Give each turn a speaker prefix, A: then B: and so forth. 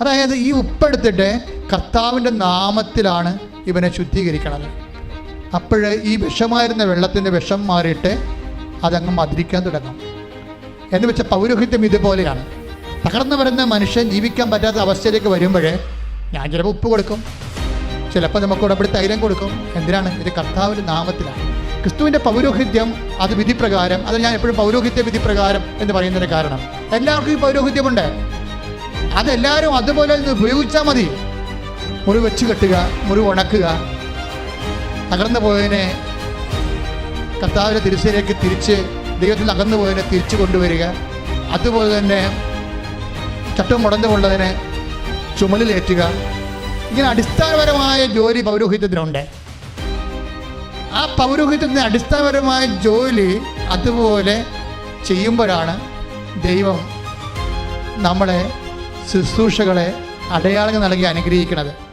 A: അതായത് ഈ ഉപ്പെടുത്തിട്ട് കർത്താവിന്റെ നാമത്തിലാണ് ഇവനെ ശുദ്ധീകരിക്കണത്. അപ്പോൾ ഈ വിഷമായിരുന്ന വെള്ളത്തിന്റെ വിഷം മാറിയിട്ട് അതങ്ങ് മധുരിക്കാൻ തുടങ്ങും. എന്ന് വെച്ചാൽ പൗരോഹിത്യം ഇതുപോലെയാണ്. തകർന്നു വരുന്ന മനുഷ്യൻ ജീവിക്കാൻ പറ്റാത്ത അവസ്ഥയിലേക്ക് വരുമ്പോൾ ഞാൻ ചിലപ്പോൾ ഉപ്പ് കൊടുക്കും. ചിലപ്പോൾ നമുക്ക് ഉടമ്പടി തൈലം കൊടുക്കും. എന്തിനാണ്? ഇത് കർത്താവിന്റെ നാമത്തിലാണ്. ക്രിസ്തുവിന്റെ പൗരോഹിത്യം അത് വിധിപ്രകാരം അത് ഞാൻ എപ്പോഴും പൗരോഹിത്യ വിധിപ്രകാരം എന്ന് പറയുന്നതിന് കാരണം. എല്ലാവർക്കും ഈ പൗരോഹിത്യമുണ്ട്. അതെല്ലാവരും അതുപോലെ ഉപയോഗിച്ചാൽ മതി. മുറി വെച്ച് കെട്ടുക മുറി ഉണക്കുക. തകർന്നു പോയതിനെ കർത്താവിന്റെ തിരിച്ചിലേക്ക് തിരിച്ച് ദൈവത്തിൽ അകന്നു പോയതിനെ തിരിച്ചു കൊണ്ടുവരിക. അതുപോലെ തന്നെ ചട്ടം മുടന്നുകൊള്ളതിനെ ചുമലിലേറ്റുക ഇങ്ങനെ അടിസ്ഥാനപരമായ ജോലി പൗരോഹിത്യത്തിനുണ്ട്. ആ പൗരോഹിത്യത്തിന്റെ അടിസ്ഥാനപരമായ ജോലി അതുപോലെ ചെയ്യുമ്പോഴാണ് ദൈവം നമ്മളെ ശുശ്രൂഷകളെ അടയാളങ്ങൾ നൽകി അനുഗ്രഹിക്കുന്നത്